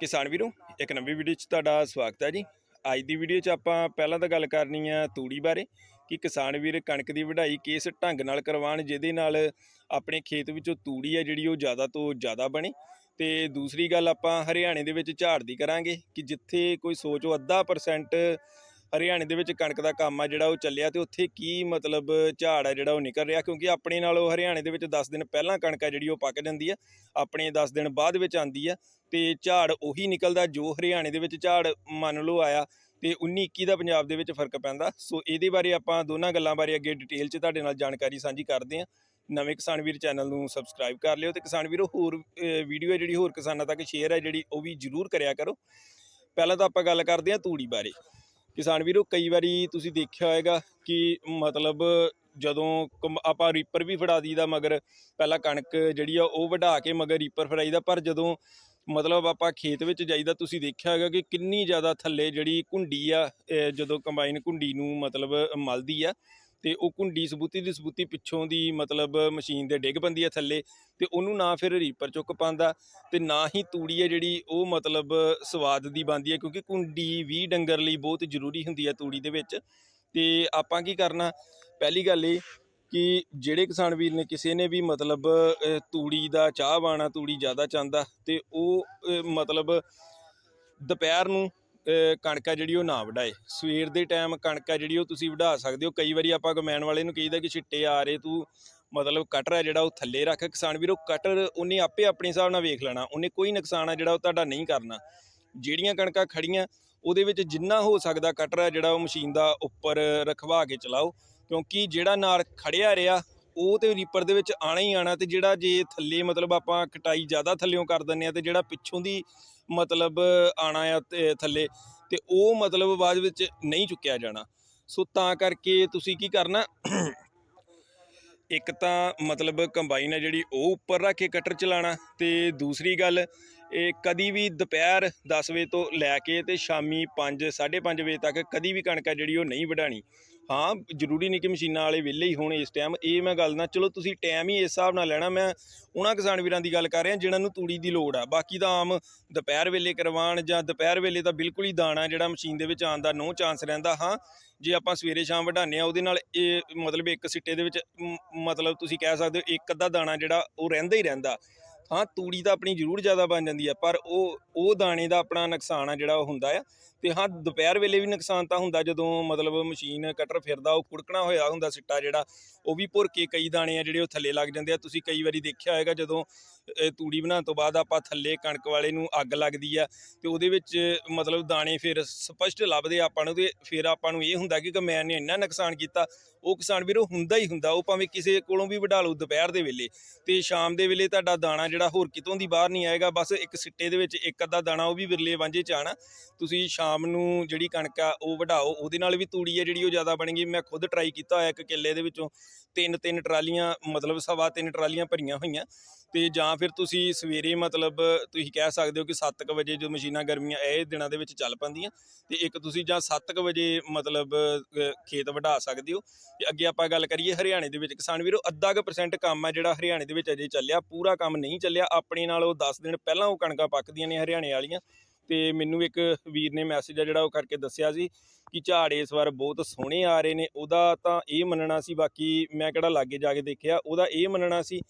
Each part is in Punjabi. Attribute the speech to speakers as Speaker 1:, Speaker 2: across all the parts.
Speaker 1: ਕਿਸਾਨ ਵੀਰੋ, ਇੱਕ ਨਵੀਂ ਵੀਡੀਓ 'ਚ ਤੁਹਾਡਾ ਸਵਾਗਤ ਹੈ ਜੀ। ਅੱਜ ਦੀ ਵੀਡੀਓ 'ਚ ਆਪਾਂ ਪਹਿਲਾਂ ਤਾਂ ਗੱਲ ਕਰਨੀ ਆ ਤੂੜੀ ਬਾਰੇ ਕਿ ਕਿਸਾਨ ਵੀਰ ਕਣਕ ਦੀ ਵਢਾਈ ਕਿਸ ਢੰਗ ਨਾਲ ਕਰਵਾਉਣ, ਜਿਹਦੇ ਨਾਲ ਆਪਣੇ ਖੇਤ ਵਿੱਚੋਂ ਤੂੜੀ ਆ ਜਿਹੜੀ ਉਹ ਜ਼ਿਆਦਾ ਤੋਂ ਜ਼ਿਆਦਾ ਬਣੇ। ਤੇ ਦੂਸਰੀ ਗੱਲ ਆਪਾਂ ਹਰਿਆਣੇ ਦੇ ਵਿੱਚ ਝਾੜ ਦੀ ਕਰਾਂਗੇ ਕਿ ਜਿੱਥੇ ਕੋਈ ਸੋਚੋ ਅੱਧਾ ਪਰਸੈਂਟ ਹਰਿਆਣੇ ਦੇ ਵਿੱਚ ਕਣਕ ਦਾ ਕੰਮ ਆ ਜਿਹੜਾ ਉਹ ਚੱਲਿਆ ਤੇ ਉੱਥੇ ਕੀ ਮਤਲਬ ਝਾੜ ਆ ਜਿਹੜਾ ਉਹ ਨਿਕਲ ਰਿਹਾ? ਕਿਉਂਕਿ ਆਪਣੇ ਨਾਲੋਂ ਹਰਿਆਣੇ ਦੇ ਵਿੱਚ 10 ਦਿਨ ਪਹਿਲਾਂ ਕਣਕ ਆ ਜਿਹੜੀ ਉਹ ਪੱਕ ਜਾਂਦੀ ਆ, ਆਪਣੇ 10 ਦਿਨ ਬਾਅਦ ਵਿੱਚ ਆਂਦੀ ਆ ਤੇ ਝਾੜ ਉਹੀ ਨਿਕਲਦਾ ਜੋ ਹਰਿਆਣੇ ਦੇ ਵਿੱਚ ਝਾੜ ਮੰਨ ਲਓ ਆਇਆ ਤੇ 19 21 ਦਾ ਪੰਜਾਬ ਦੇ ਵਿੱਚ ਫ਼ਰਕ ਪੈਂਦਾ। ਸੋ ਇਹਦੇ ਬਾਰੇ ਆਪਾਂ ਦੋਨਾਂ ਗੱਲਾਂ ਬਾਰੇ ਅੱਗੇ ਡਿਟੇਲ 'ਚ ਤੁਹਾਡੇ ਨਾਲ ਜਾਣਕਾਰੀ ਸਾਂਝੀ ਕਰਦੇ ਹਾਂ। ਨਵੇਂ ਕਿਸਾਨ ਵੀਰ ਚੈਨਲ ਨੂੰ ਸਬਸਕ੍ਰਾਈਬ ਕਰ ਲਿਓ ਤੇ ਕਿਸਾਨ ਵੀਰੋ, ਹੋਰ ਵੀਡੀਓ ਹੈ ਜਿਹੜੀ ਹੋਰ ਕਿਸਾਨਾਂ ਤੱਕ ਸ਼ੇਅਰ ਹੈ ਜਿਹੜੀ ਉਹ ਵੀ ਜਰੂਰ ਕਰਿਆ ਕਰੋ। ਪਹਿਲਾਂ ਤਾਂ ਆਪਾਂ ਗੱਲ ਕਰਦੇ ਹਾਂ ਤੂੜੀ ਬਾਰੇ। ਕਿਸਾਨ ਵੀਰੋ, ਕਈ ਵਾਰੀ ਤੁਸੀਂ ਦੇਖਿਆ ਹੋਵੇਗਾ ਕਿ ਮਤਲਬ ਜਦੋਂ ਕਮ- ਆਪਾਂ ਰੀਪਰ ਵੀ ਫੜਾ ਦਈਦਾ, ਮਗਰ ਪਹਿਲਾਂ ਕਣਕ ਜਿਹੜੀ ਆ ਉਹ ਵਢਾ ਕੇ ਮਗਰ ਰੀਪਰ ਫੜਾਈਦਾ, ਪਰ ਜਦੋਂ ਮਤਲਬ ਆਪਾਂ ਖੇਤ ਵਿੱਚ ਜਾਈਦਾ, ਤੁਸੀਂ ਦੇਖਿਆ ਹੈਗਾ ਕਿ ਕਿੰਨੀ ਜ਼ਿਆਦਾ ਥੱਲੇ ਜਿਹੜੀ ਕੁੰਡੀ ਆ ਜਦੋਂ ਕੰਬਾਈਨ ਕੁੰਡੀ ਨੂੰ ਮਤਲਬ ਮਲਦੀ ਆ ਤੇ ਉਹ ਕੁੰਡੀ ਸਬੂਤੀ ਦੀ ਸਬੂਤੀ ਪਿੱਛੋਂ ਦੀ ਮਤਲਬ ਮਸ਼ੀਨ ਦੇ ਡਿੱਗ ਪੈਂਦੀ ਹੈ ਥੱਲੇ ਤੇ ਉਹਨੂੰ ਨਾ ਫਿਰ ਰੀਪਰ ਚੁੱਕ ਪਾਉਂਦਾ ਤੇ ਨਾ ਹੀ ਤੂੜੀ ਹੈ ਜਿਹੜੀ ਉਹ ਮਤਲਬ ਸਵਾਦ ਦੀ ਬਣਦੀ ਹੈ ਕਿਉਂਕਿ ਕੁੰਡੀ ਵੀ ਡੰਗਰ ਲਈ ਬਹੁਤ ਜ਼ਰੂਰੀ ਹੁੰਦੀ ਹੈ ਤੂੜੀ ਦੇ ਵਿੱਚ। ਤੇ ਆਪਾਂ ਕੀ ਕਰਨਾ, ਪਹਿਲੀ ਗੱਲ ਇਹ ਕਿ ਜਿਹੜੇ ਕਿਸਾਨ ਵੀਰ ਨੇ ਕਿਸੇ ਨੇ ਵੀ ਮਤਲਬ ਤੂੜੀ ਦਾ ਚਾਹ ਬਾਣਾ ਤੂੜੀ ਜ਼ਿਆਦਾ ਚਾਹੁੰਦਾ ਤੇ ਉਹ ਮਤਲਬ ਦੁਪਹਿਰ ਨੂੰ ਕਣਕ ਆ ਜਿਹੜੀ ਉਹ ਨਾ ਵਢਾਏ। ਸਵੇਰ ਦੇ ਟਾਈਮ ਕਣਕ ਆ ਜਿਹੜੀ ਉਹ ਤੁਸੀਂ ਵਢਾ ਸਕਦੇ ਹੋ। ਕਈ ਵਾਰੀ ਆਪਾਂ ਗਮੈਣ ਵਾਲੇ ਨੂੰ ਕਹੀਦਾ ਕਿ ਛਿੱਟੇ ਆ ਰਹੇ, ਤੂੰ ਮਤਲਬ ਕਟਰ ਹੈ ਜਿਹੜਾ ਉਹ ਥੱਲੇ ਰੱਖ। ਕਿਸਾਨ ਵੀਰੋ ਕਟਰ ਉਹਨੇ ਆਪੇ ਆਪਣੇ ਹਿਸਾਬ ਨਾਲ ਵੇਖ ਲੈਣਾ। ਉਹਨੇ ਕੋਈ ਨੁਕਸਾਨ ਆ ਜਿਹੜਾ ਉਹ ਤੁਹਾਡਾ ਨਹੀਂ ਕਰਨਾ। ਜਿਹੜੀਆਂ ਕਣਕਾਂ ਖੜੀਆਂ ਉਹਦੇ ਵਿੱਚ ਜਿੰਨਾ ਹੋ ਸਕਦਾ ਕਟਰ ਹੈ ਜਿਹੜਾ ਉਹ ਮਸ਼ੀਨ ਦਾ ਉੱਪਰ ਰਖਵਾ ਕੇ ਚਲਾਓ। ਕਿਉਂਕਿ ਜਿਹੜਾ ਨਾਲ ਖੜਿਆ ਰਿਹਾ ਉਹ ਤੇ ਰੀਪਰ ਦੇ ਵਿੱਚ ਆਣਾ ਹੀ ਆਣਾ ਤੇ ਜਿਹੜਾ ਜੇ ਥੱਲੇ ਮਤਲਬ ਆਪਾਂ ਕਟਾਈ ਜ਼ਿਆਦਾ ਥੱਲਿਓਂ ਕਰ ਦਿੰਨੇ ਆ ਤੇ ਜਿਹੜਾ ਪਿੱਛੋਂ ਦੀ ਮਤਲਬ ਆਣਾ ਆ ਥੱਲੇ ਤੇ ਉਹ ਮਤਲਬ ਬਾਅਦ ਵਿੱਚ ਨਹੀਂ ਚੁੱਕਿਆ ਜਾਣਾ। ਸੋ ਤਾਂ ਕਰਕੇ ਤੁਸੀਂ ਕੀ ਕਰਨਾ, ਇੱਕ ਤਾਂ ਮਤਲਬ ਕੰਬਾਈਨ ਹੈ ਜਿਹੜੀ ਉਹ ਉੱਪਰ ਰੱਖ ਕੇ ਕਟਰ ਚਲਾਣਾ ਤੇ ਦੂਸਰੀ ਗੱਲ, ਇਹ ਕਦੀ ਵੀ ਦੁਪਹਿਰ 10 ਵਜੇ ਤੋਂ ਲੈ ਕੇ ਤੇ ਸ਼ਾਮੀ 5 5:30 ਵਜੇ ਤੱਕ ਕਦੀ ਵੀ ਕਣਕ ਹੈ ਜਿਹੜੀ ਉਹ ਨਹੀਂ ਵਢਾਣੀ। ਹਾਂ, ਜ਼ਰੂਰੀ ਨਹੀਂ ਕਿ ਮਸ਼ੀਨਾਂ ਵਾਲੇ ਵਿਹਲੇ ਹੀ ਹੋਣ ਇਸ ਟਾਈਮ ਇਹ ਮੈਂ ਗੱਲ ਨਾ, ਚਲੋ ਤੁਸੀਂ ਟਾਈਮ ਹੀ ਇਸ ਹਿਸਾਬ ਨਾਲ ਲੈਣਾ। ਮੈਂ ਉਹਨਾਂ ਕਿਸਾਨ ਵੀਰਾਂ ਦੀ ਗੱਲ ਕਰ ਰਿਹਾ, ਜਿਨ੍ਹਾਂ ਨੂੰ ਤੂੜੀ ਦੀ ਲੋੜ ਆ। ਬਾਕੀ ਤਾਂ ਆਮ ਦੁਪਹਿਰ ਵੇਲੇ ਕਰਵਾਉਣ ਜਾਂ ਦੁਪਹਿਰ ਵੇਲੇ ਤਾਂ ਬਿਲਕੁਲ ਹੀ ਦਾਣਾ ਜਿਹੜਾ ਮਸ਼ੀਨ ਦੇ ਵਿੱਚ ਆਉਣ ਦਾ ਨੋ ਚਾਂਸ ਰਹਿੰਦਾ। ਹਾਂ, ਜੇ ਆਪਾਂ ਸਵੇਰੇ ਸ਼ਾਮ ਵਢਾਉਂਦੇ ਆ ਉਹਦੇ ਨਾਲ ਇਹ ਮਤਲਬ ਇੱਕ ਸਿੱਟੇ ਦੇ ਵਿੱਚ ਮਤਲਬ ਤੁਸੀਂ ਕਹਿ ਸਕਦੇ ਹੋ, ਇੱਕ ਅੱਧਾ ਦਾਣਾ ਜਿਹੜਾ ਉਹ ਰਹਿੰਦਾ ਹੀ ਰਹਿੰਦਾ। ਹਾਂ, ਤੂੜੀ ਤਾਂ ਆਪਣੀ ਜ਼ਰੂਰ ਜ਼ਿਆਦਾ ਬਣ ਜਾਂਦੀ ਆ, ਪਰ ਉਹ ਉਹ ਦਾਣੇ ਦਾ ਆਪਣਾ ਨੁਕਸਾਨ ਆ ਜਿਹੜਾ ਉਹ ਹੁੰਦਾ ਆ। ਤੇ ਹਾਂ, ਦੁਪਹਿਰ ਵੇਲੇ ਵੀ ਨੁਕਸਾਨ ਤਾਂ ਹੁੰਦਾ, ਜਦੋਂ ਮਤਲਬ ਮਸ਼ੀਨ ਕਟਰ ਫਿਰਦਾ, ਉਹ ਕੁੜਕਣਾ ਹੋਇਆ ਹੁੰਦਾ ਸਿੱਟਾ ਜਿਹੜਾ, ਉਹ ਵੀ ਭੁਰ ਕੇ ਕਈ ਦਾਣੇ ਆ ਜਿਹੜੇ ਉਹ ਥੱਲੇ ਲੱਗ ਜਾਂਦੇ ਆ। ਤੁਸੀਂ ਕਈ ਵਾਰੀ ਦੇਖਿਆ ਹੋਏਗਾ, ਜਦੋਂ ਤੂੜੀ ਬਣਾਉਣ ਤੋਂ ਬਾਅਦ ਆਪਾਂ ਥੱਲੇ ਕਣਕ ਵਾਲੇ ਨੂੰ ਅੱਗ ਲੱਗਦੀ ਆ, ਤੇ ਉਹਦੇ ਵਿੱਚ ਮਤਲਬ ਦਾਣੇ ਫਿਰ ਸਪਸ਼ਟ ਲੱਭਦੇ ਆਪਾਂ ਨੂੰ, ਤੇ ਫਿਰ ਆਪਾਂ ਨੂੰ ਇਹ ਹੁੰਦਾ ਕਿ ਮੈਂ ਨੇ ਇੰਨਾ ਨੁਕਸਾਨ ਕੀਤਾ, ਉਹ ਕਿਸਾਨ ਵੀਰੋ ਹੁੰਦਾ ਹੀ ਹੁੰਦਾ, ਉਹ ਭਾਵੇਂ ਕਿਸੇ ਕੋਲੋਂ ਵੀ ਵਢਾ ਲਓ ਦੁਪਹਿਰ ਦੇ ਵੇਲੇ। ਤੇ ਸ਼ਾਮ ਦੇ ਵੇਲੇ ਤੁਹਾਡਾ ਦਾਣਾ ਜਿਹੜਾ ਹੋਰ ਕਿਤੋਂ ਦੀ ਬਾਹਰ ਨਹੀਂ ਆਏਗਾ, ਬਸ ਇੱਕ ਸਿੱਟੇ ਦੇ ਵਿੱਚ ਇੱਕ ਅੱਧਾ ਦਾਣਾ ਉਹ ਵੀ ਵਿਰਲੇ ਵਾਂਝੇ ਚ ਆਣਾ। ਤੁਸੀਂ ਸ਼ਾਮ ਸ਼ਾਮ ਨੂੰ ਜਿਹੜੀ ਕਣਕ ਆ, ਉਹ ਵਢਾਓ। ਉਹਦੇ ਨਾਲ ਵੀ ਤੂੜੀ ਆ ਜਿਹੜੀ, ਉਹ ਜ਼ਿਆਦਾ ਬਣੇਗੀ ਮੈਂ ਖੁਦ ਟਰਾਈ ਕੀਤਾ ਹੋਇਆ ਇੱਕ ਕਿੱਲੇ ਦੇ ਵਿੱਚੋਂ। ਤਿੰਨ ਤਿੰਨ ਟਰਾਲੀਆਂ, ਮਤਲਬ ਸਵਾ ਤਿੰਨ ਟਰਾਲੀਆਂ ਭਰੀਆਂ ਹੋਈਆਂ। ਤੇ ਜਾਂ ਫਿਰ ਤੁਸੀਂ ਸਵੇਰੇ ਮਤਲਬ ਤੁਸੀਂ ਕਹਿ ਸਕਦੇ ਹੋ ਕਿ 7:00 ਵਜੇ ਜੋ ਮਸ਼ੀਨਾਂ ਗਰਮੀਆਂ, ਇਹ ਦਿਨਾਂ ਦੇ ਵਿੱਚ ਚੱਲ ਪੈਂਦੀਆਂ। ਤੇ ਇੱਕ ਤੁਸੀਂ ਜਾਂ 7:00 ਵਜੇ ਮਤਲਬ ਖੇਤ ਵਢਾ ਸਕਦੇ ਹੋ। ਤੇ ਅੱਗੇ ਆਪਾਂ ਗੱਲ ਕਰੀਏ ਹਰਿਆਣੇ ਦੇ ਵਿੱਚ। ਕਿਸਾਨ ਵੀਰੋ, ਅੱਧਾ ਕੁ ਪਰਸੈਂਟ ਕੰਮ ਆ ਜਿਹੜਾ ਹਰਿਆਣੇ ਦੇ ਵਿੱਚ ਅਜੇ ਚੱਲਿਆ। ਪੂਰਾ ਕੰਮ ਨਹੀਂ ਚੱਲਿਆ। ਆਪਣੇ ਨਾਲ ਉਹ 10 ਦਿਨ ਪਹਿਲਾਂ ਉਹ ਕਣਕਾਂ ਪੱਕਦੀਆਂ ਨੇ ਹਰਿਆਣੇ ਵਾਲੀਆਂ। ਤੇ ਮੈਨੂੰ ਇੱਕ ਵੀਰ ਨੇ ਮੈਸੇਜ ਆ ਜਿਹੜਾ ਉਹ ਕਰਕੇ ਦੱਸਿਆ ਸੀ ਕਿ ਝਾੜ ਇਸ ਵਾਰ ਬਹੁਤ ਸੋਹਣੇ ਆ ਰਹੇ ਨੇ, ਉਹਦਾ ਤਾਂ ਇਹ ਮੰਨਣਾ ਸੀ, ਬਾਕੀ ਮੈਂ ਕਿਹੜਾ ਲਾਗੇ ਜਾ ਕੇ ਦੇਖਿਆ, ਉਹਦਾ ਇਹ ਮੰਨਣਾ ਸੀ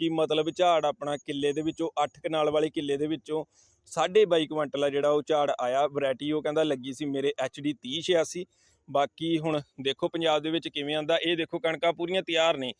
Speaker 1: ਕਿ ਮਤਲਬ ਝਾੜ ਆਪਣਾ ਕਿੱਲੇ ਦੇ ਵਿੱਚੋਂ 8 ਕਨਾਲ ਵਾਲੇ ਕਿੱਲੇ ਦੇ ਵਿੱਚੋਂ 22.5 ਕੁਇੰਟਲ ਆ ਜਿਹੜਾ ਉਹ ਝਾੜ ਆਇਆ ਵੈਰਾਈਟੀ ਉਹ ਕਹਿੰਦਾ ਲੱਗੀ ਸੀ ਮੇਰੇ HD 3086 ਬਾਕੀ ਹੁਣ ਦੇਖੋ ਪੰਜਾਬ ਦੇ ਵਿੱਚ ਕਿਵੇਂ ਆਂਦਾ ਇਹ ਦੇਖੋ ਕਣਕਾਂ ਪੂਰੀਆਂ ਤਿਆਰ ਨੇ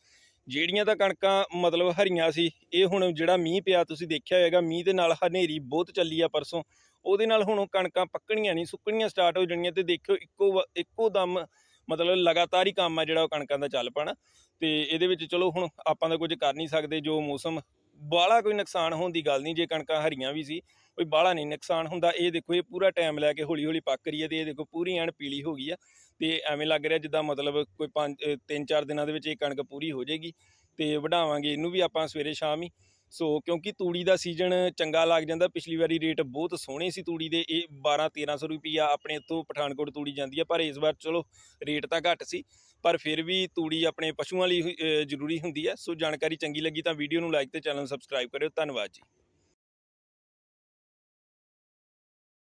Speaker 1: ਜਿਹੜੀਆਂ ਤਾਂ ਕਣਕਾਂ ਮਤਲਬ ਹਰੀਆਂ ਸੀ, ਇਹ ਹੁਣ ਜਿਹੜਾ ਮੀਂਹ ਪਿਆ, ਤੁਸੀਂ ਦੇਖਿਆ ਹੋਵੇਗਾ ਮੀਂਹ ਦੇ ਨਾਲ ਹਨੇਰੀ ਬਹੁਤ ਚੱਲੀ ਆ ਪਰਸੋਂ। ਉਹਦੇ ਨਾਲ ਹੁਣ ਉਹ ਕਣਕਾਂ ਪੱਕਣੀਆਂ ਨਹੀਂ, ਸੁੱਕਣੀਆਂ ਸਟਾਰਟ ਹੋ ਜਾਣੀਆਂ ਤੇ ਦੇਖਿਓ ਇੱਕੋ ਵ- ਇੱਕੋ ਦਮ ਮਤਲਬ ਲਗਾਤਾਰ ਹੀ ਕੰਮ ਆ ਜਿਹੜਾ ਉਹ ਕਣਕਾਂ ਦਾ ਚੱਲ ਪੈਣਾ। ਤੇ ਇਹਦੇ ਵਿੱਚ ਚਲੋ ਹੁਣ ਆਪਾਂ ਤਾਂ ਕੁਝ ਕਰ ਨਹੀਂ ਸਕਦੇ, ਜੋ ਮੌਸਮ ਬਾਹਲਾ ਕੋਈ ਨੁਕਸਾਨ ਹੋਣ ਦੀ ਗੱਲ ਨਹੀਂ, ਜੇ ਕਣਕਾਂ ਹਰੀਆਂ ਵੀ ਸੀ, ਕੋਈ ਬਾਹਲਾ ਨਹੀਂ ਨੁਕਸਾਨ ਹੁੰਦਾ। ਇਹ ਦੇਖੋ, ਇਹ ਪੂਰਾ ਟਾਈਮ ਲੈ ਕੇ ਹੌਲੀ ਹੌਲੀ ਪੱਕ ਰਹੀ ਹੈ ਤੇ ਇਹ ਦੇਖੋ, ਪੂਰੀ ਐਨ ਪੀਲੀ ਹੋ ਗਈ ਆ। ਤੇ ਐਵੇਂ ਲੱਗ ਰਿਹਾ ਜਿੱਦਾਂ ਮਤਲਬ ਕੋਈ 5 3-4 ਦਿਨਾਂ ਦੇ ਵਿੱਚ ਇਹ ਕਣਕ ਪੂਰੀ ਹੋ ਜਾਏਗੀ ਤੇ ਵਢਾਵਾਂਗੇ ਇਹਨੂੰ ਵੀ ਆਪਾਂ ਸਵੇਰੇ ਸ਼ਾਮ ਹੀ। ਸੋ ਕਿਉਂਕਿ ਤੂੜੀ ਦਾ ਸੀਜ਼ਨ ਚੰਗਾ ਲੱਗ ਜਾਂਦਾ, ਪਿਛਲੀ ਵਾਰੀ ਰੇਟ ਬਹੁਤ ਸੋਹਣੇ ਸੀ ਤੂੜੀ ਦੇ, ਇਹ 12 1300 ਰੁਪਈਆ ਆਪਣੇ ਇੱਥੋਂ ਪਠਾਨਕੋਟ ਤੂੜੀ ਜਾਂਦੀ ਹੈ ਪਰ ਇਸ ਵਾਰ ਚਲੋ ਰੇਟ ਤਾਂ ਘੱਟ ਸੀ, ਪਰ ਫਿਰ ਵੀ ਤੂੜੀ ਆਪਣੇ ਪਸ਼ੂਆਂ ਲਈ ਜ਼ਰੂਰੀ ਹੁੰਦੀ ਹੈ ਸੋ ਜਾਣਕਾਰੀ ਚੰਗੀ ਲੱਗੀ ਤਾਂ ਵੀਡੀਓ ਨੂੰ ਲਾਈਕ ਤੇ ਚੈਨਲ ਨੂੰ ਸਬਸਕ੍ਰਾਈਬ ਕਰਿਓ। ਧੰਨਵਾਦ ਜੀ।